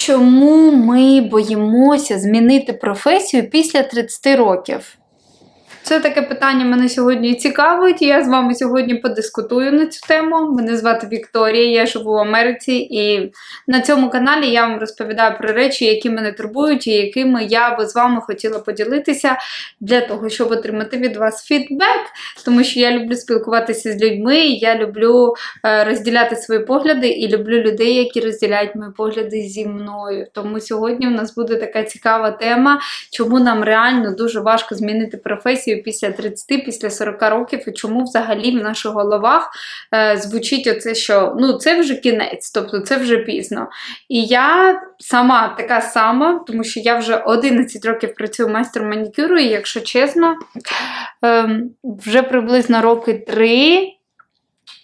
Чому ми боїмося змінити професію після 30 років? Це таке питання мене сьогодні цікавить. Я з вами сьогодні подискутую на цю тему. Мене звати Вікторія, я живу в Америці, і на цьому каналі я вам розповідаю про речі, які мене турбують, і якими я би з вами хотіла поділитися для того, щоб отримати від вас фідбек. Тому що я люблю спілкуватися з людьми, я люблю е, розділяти свої погляди і люблю людей, які розділяють мої погляди зі мною. Тому сьогодні у нас буде така цікава тема, чому нам реально дуже важко змінити професію після 30, після 40 років, і чому взагалі в наших головах е, звучить оце, що ну це вже кінець, тобто це вже пізно. І я сама така сама, тому що я вже 11 років працюю майстром манікюру, і якщо чесно, е, вже приблизно роки 3.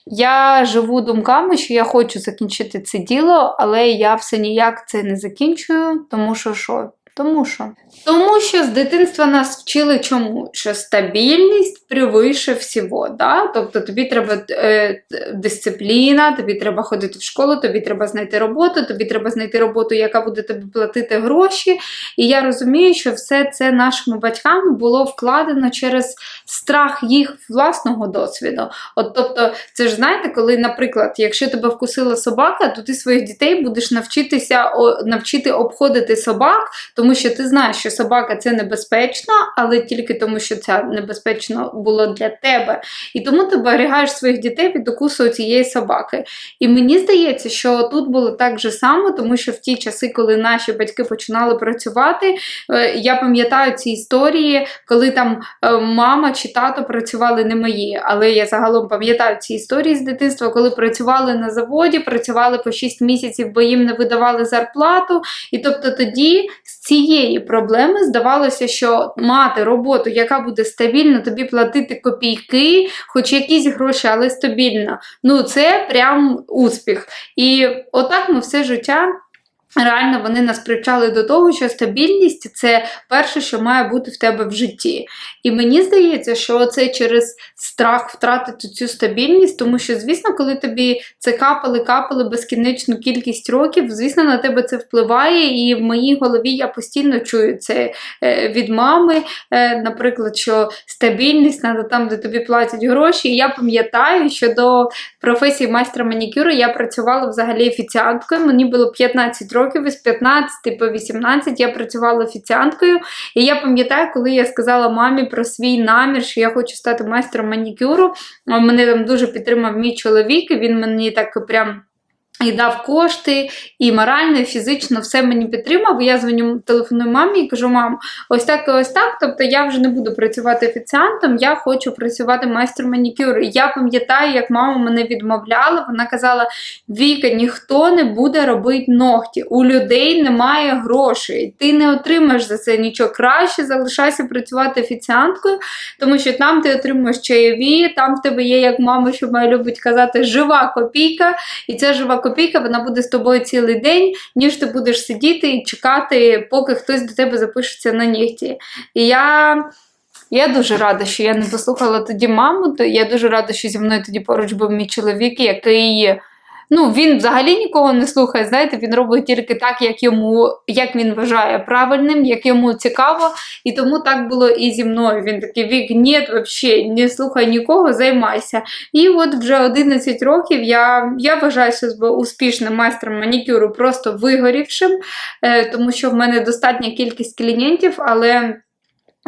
Я живу думками, що я хочу закінчити це діло, але я все ніяк це не закінчую, тому що що? Тому що Тому що з дитинства нас вчили чому? Що стабільність превише всього. Да? Тобто тобі треба е, дисципліна, тобі треба ходити в школу, тобі треба знайти роботу, тобі треба знайти роботу, яка буде тобі платити гроші. І я розумію, що все це нашими батьками було вкладено через страх їх власного досвіду. От тобто, це ж знаєте, коли, наприклад, якщо тебе вкусила собака, то ти своїх дітей будеш навчитися навчити обходити собак, тому що ти знаєш, що собака це небезпечно, але тільки тому, що це небезпечно було для тебе. І тому ти оберігаєш своїх дітей від укусу цієї собаки. І мені здається, що тут було так же само, тому що в ті часи, коли наші батьки починали працювати, е, я пам'ятаю ці історії, коли там е, мама чи тато працювали не мої. Але я загалом пам'ятаю ці історії з дитинства, коли працювали на заводі, працювали по 6 місяців, бо їм не видавали зарплату. І тобто тоді з цієї проблеми здавалося, що мати роботу, яка буде стабільна, тобі платити копійки, хоч якісь гроші, але стабільна. Ну це прям успіх. І отак ми все життя. Реально вони нас привчали до того, що стабільність це перше, що має бути в тебе в житті. І мені здається, що це через страх втратити цю стабільність, тому що, звісно, коли тобі це капали, капали безкінечну кількість років, звісно, на тебе це впливає, і в моїй голові я постійно чую це е, від мами, е, наприклад, що стабільність треба там, де тобі платять гроші. І я пам'ятаю, що до професії майстра манікюру я працювала взагалі офіціанткою, мені було 15 років років, із 15 по 18 я працювала офіціанткою. І я пам'ятаю, коли я сказала мамі про свій намір, що я хочу стати майстром манікюру. Мене там дуже підтримав мій чоловік, і він мені так прям. І дав кошти, і морально, і фізично все мені підтримав. Я дзвоню телефоную мамі і кажу: мам, ось так і ось так. Тобто я вже не буду працювати офіціантом, я хочу працювати майстром манікюру. Я пам'ятаю, як мама мене відмовляла. Вона казала: Віка, ніхто не буде робити ногті, у людей немає грошей, ти не отримаєш за це нічого. Краще залишайся працювати офіціанткою, тому що там ти отримуєш чайові, там в тебе є, як мама, що має любить казати, жива копійка, і ця жива копійка вона буде з тобою цілий день, ніж ти будеш сидіти і чекати, поки хтось до тебе запишеться на нігті. І я. Я дуже рада, що я не послухала тоді маму, то я дуже рада, що зі мною тоді поруч був мій чоловік, який Ну, він взагалі нікого не слухає. Знаєте, він робить тільки так, як йому, як він вважає правильним, як йому цікаво. І тому так було і зі мною. Він такий вік, ні, взагалі, не слухай нікого, займайся. І от вже 11 років я я вважаю себе успішним майстром манікюру, просто вигорівшим, е, тому що в мене достатня кількість клієнтів, але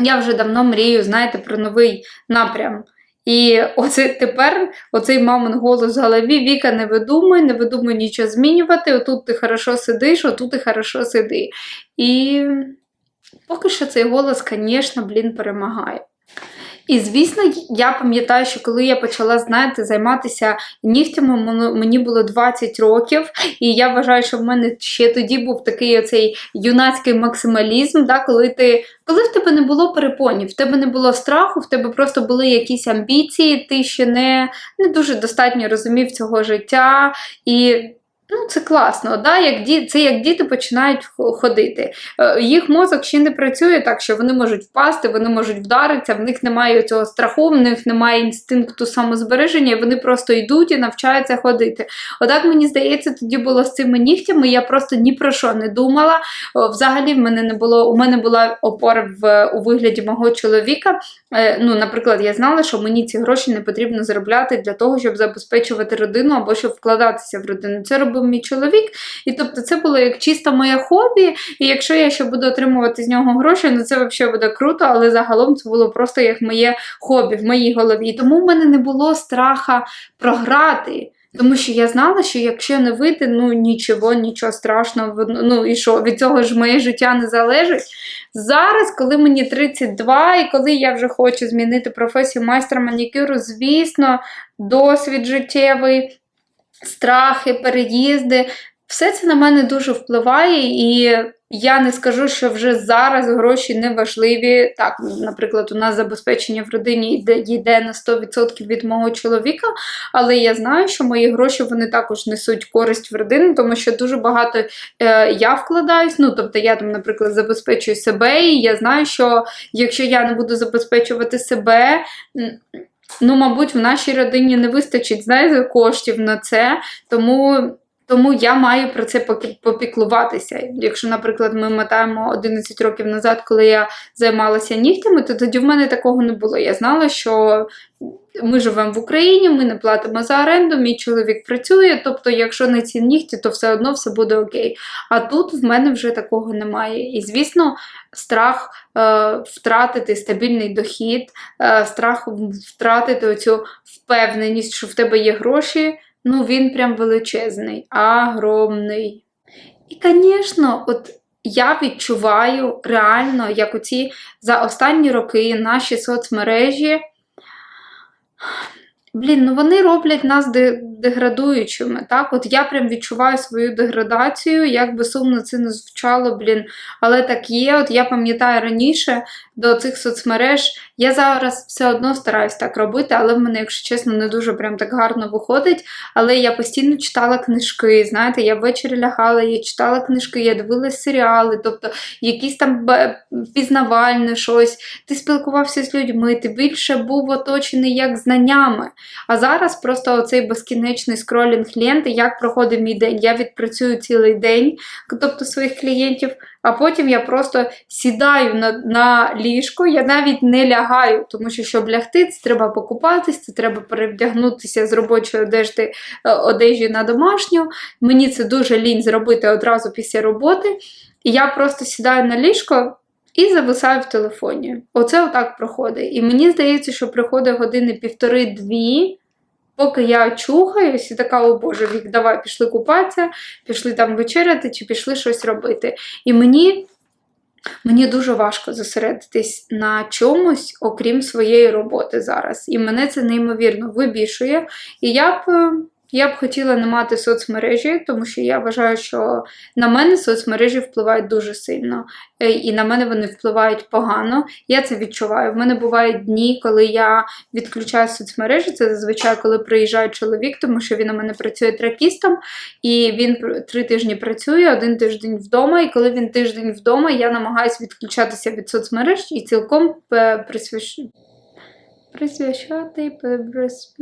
я вже давно мрію, знаєте, про новий напрям. І оце тепер оцей мамин голос в голові Віка не видумай, не видумай нічого змінювати. Отут ти хорошо сидиш, отут ти хорошо сиди. І поки що цей голос, звісно, блін, перемагає. І, звісно, я пам'ятаю, що коли я почала, знаєте, займатися нігтями, мені було 20 років, і я вважаю, що в мене ще тоді був такий оцей юнацький максималізм, да, коли ти, коли в тебе не було перепонів, в тебе не було страху, в тебе просто були якісь амбіції, ти ще не, не дуже достатньо розумів цього життя. І Ну, це класно, да? як ді... це як діти починають ходити. Е, Їх мозок ще не працює так, що вони можуть впасти, вони можуть вдаритися, в них немає цього страху, в них немає інстинкту самозбереження, вони просто йдуть і навчаються ходити. Отак мені здається, тоді було з цими нігтями. Я просто ні про що не думала. Взагалі, в мене не було. У мене була опора в у вигляді мого чоловіка. Е, Ну, наприклад, я знала, що мені ці гроші не потрібно заробляти для того, щоб забезпечувати родину або щоб вкладатися в родину. Це робив мій чоловік, і тобто це було як чисто моє хобі. І якщо я ще буду отримувати з нього гроші, ну це взагалі буде круто, але загалом це було просто як моє хобі в моїй голові. Тому в мене не було страха програти. Тому що я знала, що якщо не вийде, ну нічого, нічого страшного, ну і що, від цього ж моє життя не залежить. Зараз, коли мені 32, і коли я вже хочу змінити професію майстра манікюру, звісно, досвід життєвий, страхи, переїзди, все це на мене дуже впливає, і я не скажу, що вже зараз гроші не важливі. Так, наприклад, у нас забезпечення в родині йде, йде на 100% від мого чоловіка, але я знаю, що мої гроші вони також несуть користь в родину, тому що дуже багато е, я вкладаюсь. Ну, тобто, я там, наприклад, забезпечую себе, і я знаю, що якщо я не буду забезпечувати себе. Ну, мабуть, в нашій родині не вистачить знаєте, коштів на це, тому тому я маю про це попіклуватися. Якщо, наприклад, ми мотаємо 11 років назад, коли я займалася нігтями, то тоді в мене такого не було. Я знала, що ми живемо в Україні, ми не платимо за оренду, мій чоловік працює. Тобто, якщо не ці нігті, то все одно все буде окей. А тут в мене вже такого немає. І звісно, страх е, втратити стабільний дохід, е, страх втратити оцю впевненість, що в тебе є гроші. Ну, він прям величезний, огромний. І, звісно, от я відчуваю реально, як оці за останні роки наші соцмережі. Блін, ну вони роблять нас де- деградуючими. Так, от я прям відчуваю свою деградацію, як би сумно це не звучало, блін, але так є. От я пам'ятаю раніше до цих соцмереж. Я зараз все одно стараюсь так робити, але в мене, якщо чесно, не дуже прям так гарно виходить. Але я постійно читала книжки. Знаєте, я ввечері лягала, я читала книжки, я дивилась серіали, тобто якісь там пізнавальне щось. Ти спілкувався з людьми, ти більше був оточений як знаннями. А зараз просто оцей безкінечний скролінг ленти, як проходить мій день. Я відпрацюю цілий день, тобто своїх клієнтів, а потім я просто сідаю на, на ліжко, я навіть не лягаю, тому що щоб лягти, це треба покупатись, це треба перевдягнутися з робочої одежди, е, одежі на домашню. Мені це дуже лінь зробити одразу після роботи. І я просто сідаю на ліжко. І зависаю в телефоні. Оце отак проходить. І мені здається, що проходить години півтори-дві, поки я чухаюсь і така, о Боже, Вік, давай пішли купатися, пішли там вечеряти чи пішли щось робити. І мені, мені дуже важко зосередитись на чомусь, окрім своєї роботи зараз. І мене це неймовірно вибішує. І я б. Я б хотіла не мати соцмережі, тому що я вважаю, що на мене соцмережі впливають дуже сильно. Е, І на мене вони впливають погано. Я це відчуваю. В мене бувають дні, коли я відключаю соцмережі. Це зазвичай, коли приїжджає чоловік, тому що він у мене працює тракістом, і він три тижні працює, один тиждень вдома. І коли він тиждень вдома, я намагаюся відключатися від соцмереж і цілком е, присвящ... присвящати прис-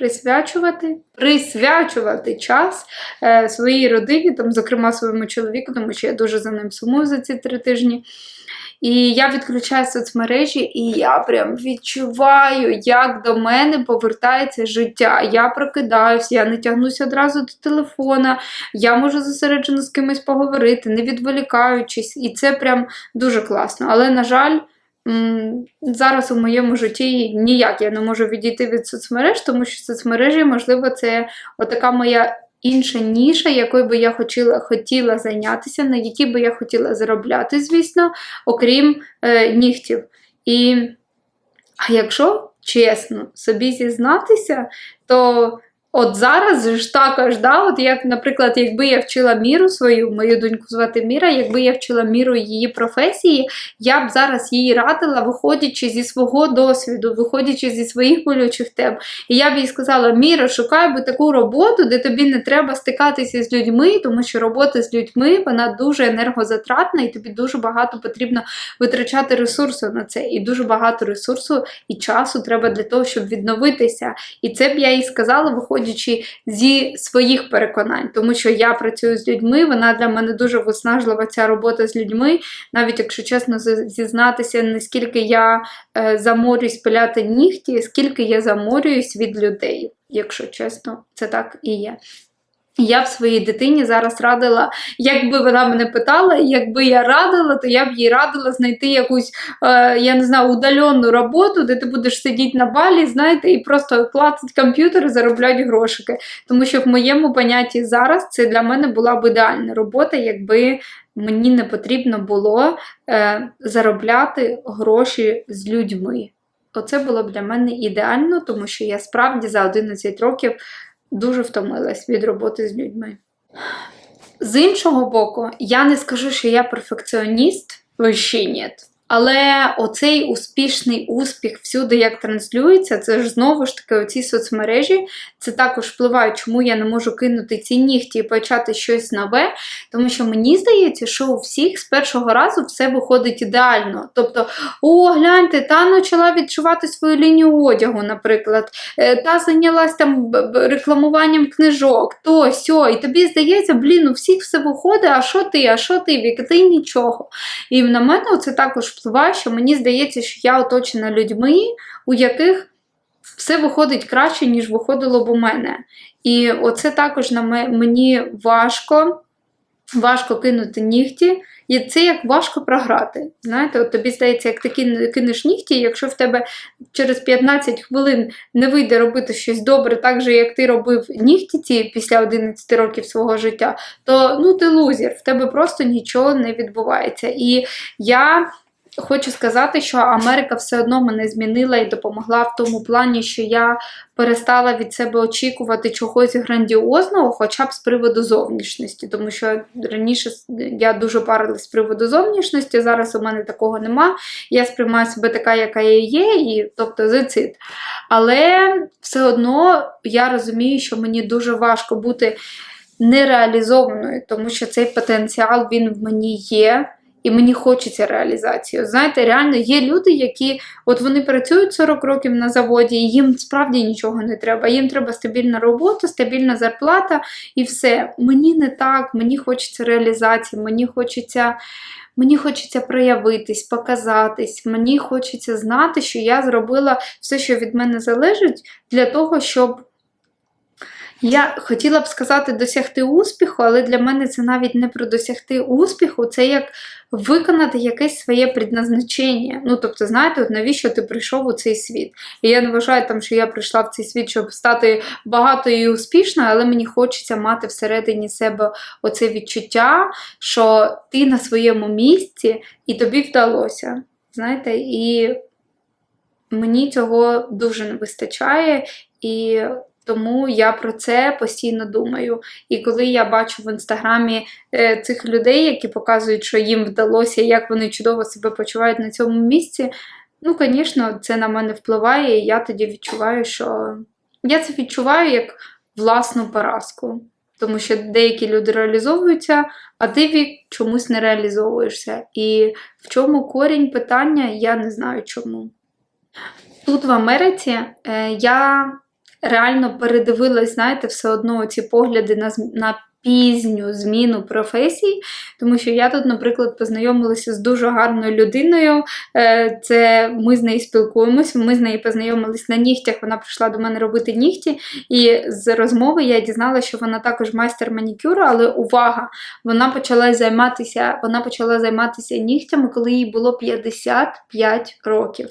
Присвячувати, присвячувати час е, своїй родині, там, зокрема своєму чоловіку, тому що я дуже за ним сумую за ці три тижні. І я відключаю соцмережі, і я прям відчуваю, як до мене повертається життя. Я прокидаюсь, я не тягнуся одразу до телефона, я можу зосереджено з кимось поговорити, не відволікаючись, і це прям дуже класно. Але, на жаль, зараз у моєму житті ніяк я не можу відійти від соцмереж, тому що соцмережі, можливо, це отака моя інша ніша, якою би я хотіла, хотіла зайнятися, на якій би я хотіла заробляти, звісно, окрім е, нігтів. І а якщо чесно собі зізнатися, то От зараз ж також, да, от як, наприклад, якби я вчила міру свою, мою доньку звати Міра, якби я вчила міру її професії, я б зараз їй радила, виходячи зі свого досвіду, виходячи зі своїх болючих тем. І я б їй сказала: Міра, шукай би таку роботу, де тобі не треба стикатися з людьми, тому що робота з людьми вона дуже енергозатратна, і тобі дуже багато потрібно витрачати ресурсу на це. І дуже багато ресурсу і часу треба для того, щоб відновитися. І це б я їй сказала, виходячи зі своїх переконань, тому що я працюю з людьми, вона для мене дуже виснажлива ця робота з людьми, навіть якщо чесно зізнатися, наскільки я е, заморююсь пиляти нігті, скільки я заморююсь від людей, якщо чесно, це так і є. Я б своїй дитині зараз радила, якби вона мене питала, якби я радила, то я б їй радила знайти якусь, е, я не знаю, удаленну роботу, де ти будеш сидіти на балі, знаєте, і просто клацати комп'ютер і заробляти грошики. Тому що в моєму понятті зараз це для мене була б ідеальна робота, якби мені не потрібно було е, заробляти гроші з людьми. Оце було б для мене ідеально, тому що я справді за 11 років дуже втомилась від роботи з людьми. З іншого боку, я не скажу, що я перфекціоніст, вообще ні. Але оцей успішний успіх всюди, як транслюється, це ж знову ж таки оці соцмережі, це також впливає, чому я не можу кинути ці нігті і почати щось нове. Тому що мені здається, що у всіх з першого разу все виходить ідеально. Тобто, о, гляньте, та почала відчувати свою лінію одягу, наприклад, е, та зайнялась там рекламуванням книжок, то сьо, і тобі здається, блін, у всіх все виходить, а що ти, а що ти, Віка, ти нічого. І на мене це також впливає, що мені здається, що я оточена людьми, у яких все виходить краще, ніж виходило б у мене. І оце також на мені важко, важко кинути нігті. І це як важко програти. Знаєте, от тобі здається, як ти кинеш нігті, якщо в тебе через 15 хвилин не вийде робити щось добре, так же, як ти робив нігті ці після 11 років свого життя, то ну ти лузер, в тебе просто нічого не відбувається. І я хочу сказати, що Америка все одно мене змінила і допомогла в тому плані, що я перестала від себе очікувати чогось грандіозного, хоча б з приводу зовнішності. Тому що раніше я дуже парилась з приводу зовнішності, зараз у мене такого нема. Я сприймаю себе така, яка я є, і тобто зацит. Але все одно я розумію, що мені дуже важко бути нереалізованою, тому що цей потенціал він в мені є. І мені хочеться реалізації. Знаєте, реально є люди, які от вони працюють 40 років на заводі, і їм справді нічого не треба. Їм треба стабільна робота, стабільна зарплата і все. Мені не так, мені хочеться реалізації, мені хочеться. Мені хочеться проявитись, показатись, мені хочеться знати, що я зробила все, що від мене залежить, для того, щоб я хотіла б сказати досягти успіху, але для мене це навіть не про досягти успіху, це як виконати якесь своє предназначення. Ну, тобто, знаєте, от навіщо ти прийшов у цей світ? І я не вважаю, там, що я прийшла в цей світ, щоб стати багатою і успішною, але мені хочеться мати всередині себе оце відчуття, що ти на своєму місці і тобі вдалося. Знаєте, і мені цього дуже не вистачає. І тому я про це постійно думаю. І коли я бачу в інстаграмі е, цих людей, які показують, що їм вдалося, як вони чудово себе почувають на цьому місці, ну, звісно, це на мене впливає, і я тоді відчуваю, що я це відчуваю як власну поразку. Тому що деякі люди реалізовуються, а ти чомусь не реалізовуєшся. І в чому корінь питання, я не знаю чому. Тут в Америці е, я реально передивилась, знаєте, все одно ці погляди на, на пізню зміну професій, тому що я тут, наприклад, познайомилася з дуже гарною людиною. Е, Це ми з нею спілкуємося, ми з нею познайомились на нігтях. Вона прийшла до мене робити нігті, і з розмови я дізналася, що вона також майстер манікюру, але увага! Вона почала займатися, вона почала займатися нігтями, коли їй було 55 років.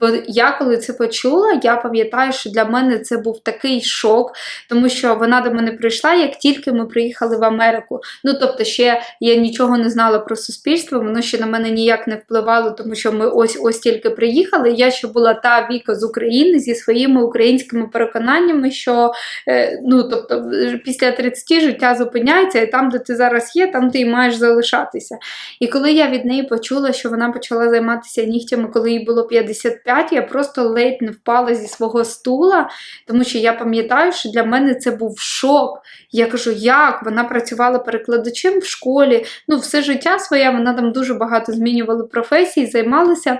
Бо я коли це почула, я пам'ятаю, що для мене це був такий шок, тому що вона до мене прийшла, як тільки ми приїхали в Америку. Ну тобто, ще я нічого не знала про суспільство, воно ще на мене ніяк не впливало, тому що ми ось ось тільки приїхали. Я ще була та Віка з України зі своїми українськими переконаннями, що е, ну тобто після 30 життя зупиняється, і там, де ти зараз є, там ти і маєш залишатися. І коли я від неї почула, що вона почала займатися нігтями, коли їй було 55, я просто ледь не впала зі свого стула, тому що я пам'ятаю, що для мене це був шок. Я кажу, як вона працювала перекладачем в школі. Ну, все життя своє вона там дуже багато змінювала професії, займалася.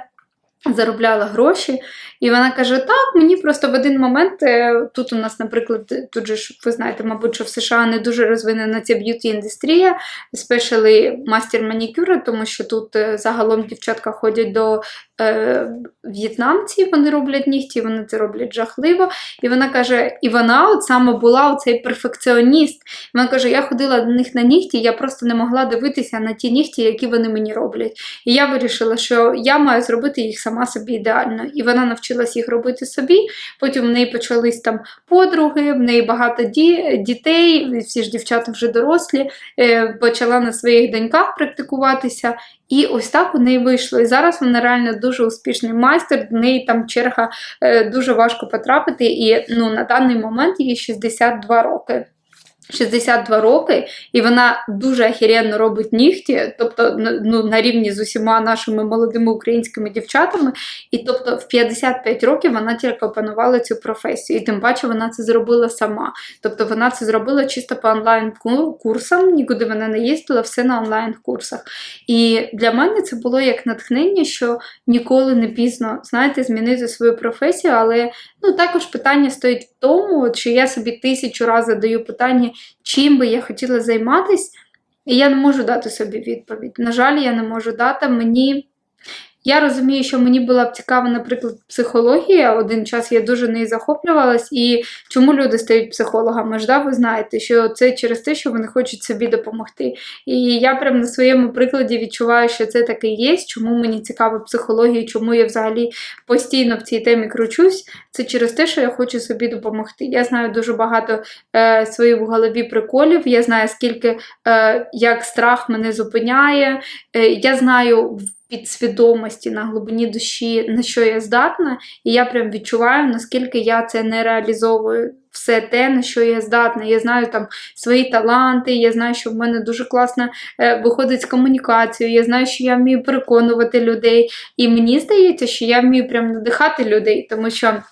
Заробляла гроші, і вона каже: Так, мені просто в один момент е, тут у нас, наприклад, тут же ж ви знаєте, мабуть, що в США не дуже розвинена ця б'юті індустрія, спешили мастер манікюра, тому що тут е, загалом дівчатка ходять до е, в'єтнамців, вони роблять нігті, вони це роблять жахливо. І вона каже: і вона от саме була оцей перфекціоніст. Вона каже: я ходила до них на нігті, я просто не могла дивитися на ті нігті, які вони мені роблять. І я вирішила, що я маю зробити їх сама собі ідеально. І вона навчилась їх робити собі. Потім в неї почались там подруги, в неї багато ді дітей, всі ж дівчата вже дорослі, е, почала на своїх доньках практикуватися. І ось так у неї вийшло. І зараз вона реально дуже успішний майстер, до неї там черга е, дуже важко потрапити. І ну, на даний момент їй 62 роки. 62 роки, і вона дуже охеренно робить нігті, тобто ну, на рівні з усіма нашими молодими українськими дівчатами. І тобто в 55 років вона тільки опанувала цю професію. І тим паче вона це зробила сама. Тобто вона це зробила чисто по онлайн-курсам, нікуди вона не їздила, все на онлайн-курсах. І для мене це було як натхнення, що ніколи не пізно, знаєте, змінити свою професію, але ну, також питання стоїть в тому, чи я собі тисячу разів задаю питання чим би я хотіла займатися, і я не можу дати собі відповідь. На жаль, я не можу дати мені. Я розумію, що мені була б цікава, наприклад, психологія. Один час я дуже нею захоплювалась, і чому люди стають психологами? Жда, ви знаєте, що це через те, що вони хочуть собі допомогти. І я прям на своєму прикладі відчуваю, що це таке є, чому мені цікава психологія, чому я взагалі постійно в цій темі кручусь. Це через те, що я хочу собі допомогти. Я знаю дуже багато е, своїх в голові приколів. Я знаю, скільки е, як страх мене зупиняє. Е, я знаю підсвідомості на глибині душі, на що я здатна, і я прям відчуваю, наскільки я це не реалізовую. Все те, на що я здатна. Я знаю там свої таланти, я знаю, що в мене дуже класно е, виходить з комунікацією, я знаю, що я вмію переконувати людей. І мені здається, що я вмію прям надихати людей, тому що.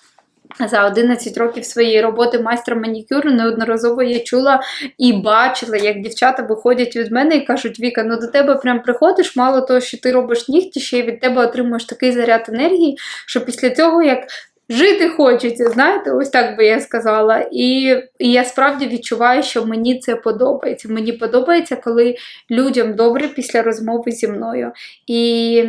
За 11 років своєї роботи майстра манікюру неодноразово я чула і бачила, як дівчата виходять від мене і кажуть: Віка, ну до тебе прям приходиш, мало того, що ти робиш нігті, ще й від тебе отримуєш такий заряд енергії, що після цього як. Жити хочеться, знаєте, ось так би я сказала. І, і я справді відчуваю, що мені це подобається. Мені подобається, коли людям добре після розмови зі мною. І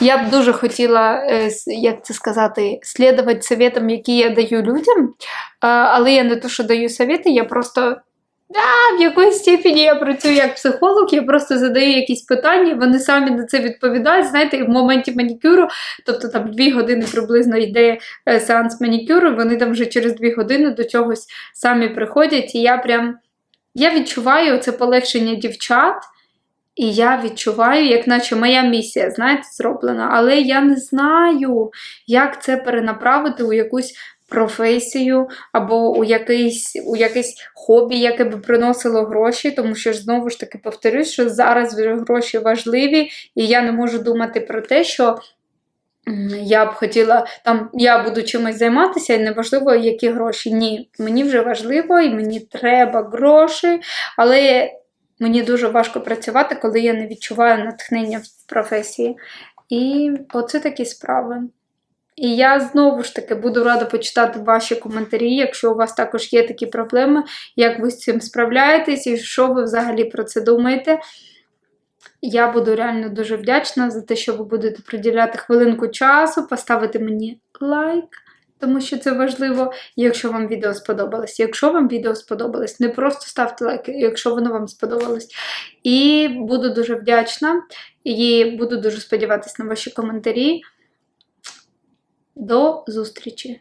я б дуже хотіла, е, як це сказати, слідувати советам, які я даю людям. Але я не то, що даю совєти, я просто. Да, в якоїсь степені я працюю як психолог, я просто задаю якісь питання, вони самі на це відповідають. Знаєте, в моменті манікюру, тобто там дві години приблизно йде е, сеанс манікюру, вони там вже через дві години до чогось самі приходять. І я прям я відчуваю це полегшення дівчат. І я відчуваю, як наче моя місія, знаєте, зроблена, але я не знаю, як це перенаправити у якусь професію або у якийсь у якесь хобі, яке би приносило гроші, тому що ж знову ж таки повторюсь, що зараз вже гроші важливі, і я не можу думати про те, що. Я б хотіла, там я буду чимось займатися, і неважливо, які гроші. Ні, мені вже важливо і мені треба гроші, але Мені дуже важко працювати, коли я не відчуваю натхнення в професії. І оце такі справи. І я знову ж таки буду рада почитати ваші коментарі, якщо у вас також є такі проблеми, як ви з цим справляєтесь і що ви взагалі про це думаєте. Я буду реально дуже вдячна за те, що ви будете приділяти хвилинку часу, поставити мені лайк тому що це важливо, якщо вам відео сподобалось. Якщо вам відео сподобалось, не просто ставте лайки, якщо воно вам сподобалось. І буду дуже вдячна і буду дуже сподіватися на ваші коментарі. До зустрічі!